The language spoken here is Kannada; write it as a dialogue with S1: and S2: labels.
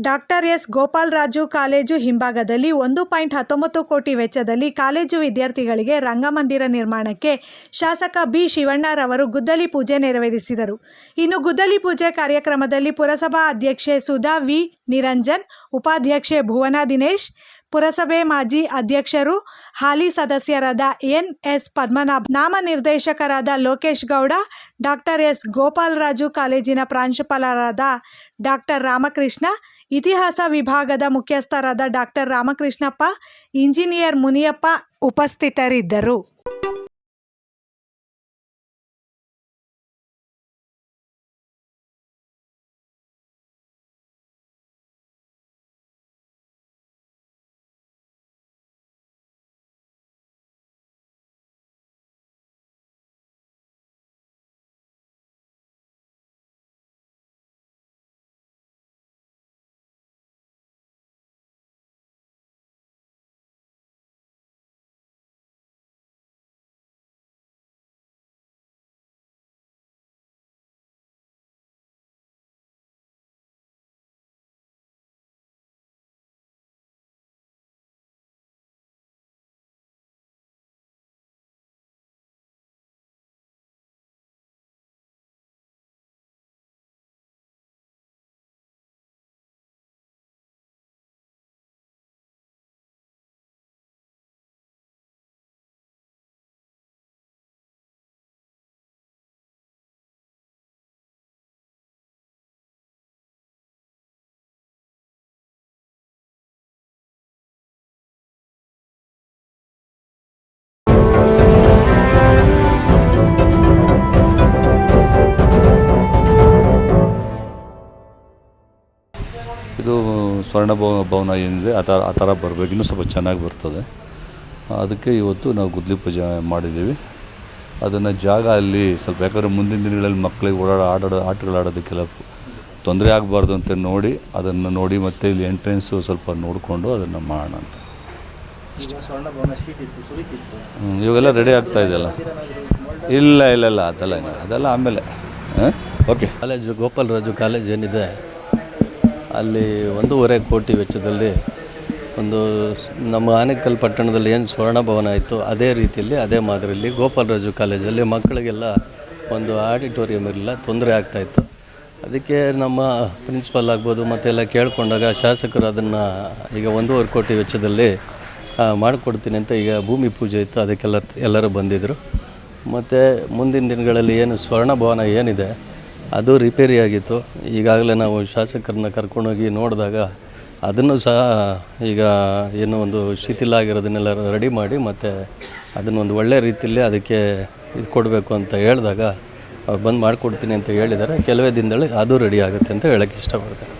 S1: Doctor S. ಗೋಪಾಲರಾಜು ಕಾಲೇಜು ಹಿಂಭಾಗದಲ್ಲಿ ಒಂದು ಪಾಯಿಂಟ್ ಹತ್ತೊಂಬತ್ತು ಕೋಟಿ ವೆಚ್ಚದಲ್ಲಿ ಕಾಲೇಜು ವಿದ್ಯಾರ್ಥಿಗಳಿಗೆ ರಂಗಮಂದಿರ ನಿರ್ಮಾಣಕ್ಕೆ ಶಾಸಕ ಬಿ. ಶಿವಣ್ಣರವರು ಗುದ್ದಲಿ ಪೂಜೆ ನೆರವೇರಿಸಿದರು. ಇನ್ನು ಗುದ್ದಲಿ ಪೂಜೆ ಕಾರ್ಯಕ್ರಮದಲ್ಲಿ ಪುರಸಭಾ ಅಧ್ಯಕ್ಷೆ ಸುಧಾ ವಿ. ನಿರಂಜನ್, ಉಪಾಧ್ಯಕ್ಷೆ ಭುವನ ದಿನೇಶ್, ಪುರಸಭೆ ಮಾಜಿ ಅಧ್ಯಕ್ಷರು ಹಾಲಿ ಸದಸ್ಯರಾದ ಎನ್. ಎಸ್. ಪದ್ಮನಾಭ್, ನಾಮನಿರ್ದೇಶಕರಾದ ಲೋಕೇಶ್ ಗೌಡ, ಡಾಕ್ಟರ್ ಎಸ್. ಗೋಪಾಲರಾಜು ಕಾಲೇಜಿನ ಪ್ರಾಂಶುಪಾಲರಾದ ಡಾಕ್ಟರ್ ರಾಮಕೃಷ್ಣ ಇತಿಹಾಸ ವಿಭಾಗದ ಮುಖ್ಯಸ್ಥರಾದ ಡಾಕ್ಟರ್ ರಾಮಕೃಷ್ಣಪ್ಪ ಇಂಜಿನಿಯರ್ ಮುನಿಯಪ್ಪ ಉಪಸ್ಥಿತರಿದ್ದರು.
S2: ಸ್ವರ್ಣ ಭವ- ಭವನ ಏನಿದೆ ಆ ಥರ ಆ ಥರ ಬರಬೇಕು. ಇನ್ನೂ ಸ್ವಲ್ಪ ಚೆನ್ನಾಗಿ ಬರ್ತದೆ. ಅದಕ್ಕೆ ಇವತ್ತು ನಾವು ಗುದ್ಲಿ ಪೂಜೆ ಮಾಡಿದ್ದೀವಿ. ಅದನ್ನು ಜಾಗ ಅಲ್ಲಿ ಸ್ವಲ್ಪ ಯಾಕಂದರೆ ಮುಂದಿನ ದಿನಗಳಲ್ಲಿ ಮಕ್ಕಳಿಗೆ ಓಡಾಡೋ ಆಟಾಡೋ ಆಟಗಳು ಆಡೋದಕ್ಕೆಲ್ಲ ತೊಂದರೆ ಆಗಬಾರ್ದು ಅಂತ ನೋಡಿ ಅದನ್ನು ನೋಡಿ ಮತ್ತು ಇಲ್ಲಿ ಎಂಟ್ರೆನ್ಸು ಸ್ವಲ್ಪ ನೋಡಿಕೊಂಡು ಅದನ್ನು ಮಾಡೋಣ ಅಂತ. ಇವಾಗೆಲ್ಲ ರೆಡಿ ಆಗ್ತಾ ಇದೆಯಲ್ಲ ಇಲ್ಲ ಇಲ್ಲ ಇಲ್ಲ ಅದೆಲ್ಲ ಅದೆಲ್ಲ ಆಮೇಲೆ. ಓಕೆ
S3: ಕಾಲೇಜು ಗೋಪಾಲರಾಜು ಕಾಲೇಜ್ ಏನಿದೆ ಅಲ್ಲಿ ಒಂದೂವರೆ ಕೋಟಿ ವೆಚ್ಚದಲ್ಲಿ ಒಂದು ನಮ್ಮ ಆನೇಕಲ್ ಪಟ್ಟಣದಲ್ಲಿ ಏನು ಸ್ವರ್ಣ ಭವನ ಇತ್ತು ಅದೇ ರೀತಿಯಲ್ಲಿ, ಅದೇ ಮಾದರಿಯಲ್ಲಿ ಗೋಪಾಲರಾಜು ಕಾಲೇಜಲ್ಲಿ ಮಕ್ಕಳಿಗೆಲ್ಲ ಒಂದು ಆಡಿಟೋರಿಯಂ ಇರಲಿಲ್ಲ, ತೊಂದರೆ ಆಗ್ತಾಯಿತ್ತು ಅದಕ್ಕೆ ನಮ್ಮ ಪ್ರಿನ್ಸಿಪಲ್ ಆಗ್ಬೋದು ಮತ್ತೆಲ್ಲ ಕೇಳಿಕೊಂಡಾಗ ಶಾಸಕರು ಅದನ್ನು ಈಗ ಒಂದೂವರೆ ಕೋಟಿ ವೆಚ್ಚದಲ್ಲಿ ಮಾಡಿಕೊಡ್ತೀನಿ ಅಂತ ಈಗ ಭೂಮಿ ಪೂಜೆ ಇತ್ತು, ಅದಕ್ಕೆಲ್ಲ ಎಲ್ಲರೂ ಬಂದಿದ್ದರು ಮತ್ತು ಮುಂದಿನ ದಿನಗಳಲ್ಲಿ ಏನು ಸ್ವರ್ಣ ಭವನ ಏನಿದೆ ಅದು ರಿಪೇರಿ ಆಗಿತ್ತು. ಈಗಾಗಲೇ ನಾವು ಶಾಸಕರನ್ನ ಕರ್ಕೊಂಡೋಗಿ ನೋಡಿದಾಗ ಅದನ್ನು ಸಹ ಈಗ ಏನು ಒಂದು ಶಿಥಿಲ ಆಗಿರೋದನ್ನೆಲ್ಲ ರೆಡಿ ಮಾಡಿ ಮತ್ತು ಅದನ್ನೊಂದು ಒಳ್ಳೆ ರೀತಿಯಲ್ಲಿ ಅದಕ್ಕೆ ಇದು ಕೊಡಬೇಕು ಅಂತ ಹೇಳಿದಾಗ ಅವ್ರು ಬಂದು ಮಾಡಿಕೊಡ್ತೀನಿ ಅಂತ ಹೇಳಿದ್ದಾರೆ. ಕೆಲವೇ ದಿನದಲ್ಲಿ ಅದು ರೆಡಿ ಆಗುತ್ತೆ ಅಂತ ಹೇಳೋಕ್ಕೆ ಇಷ್ಟಪಡ್ತಾರೆ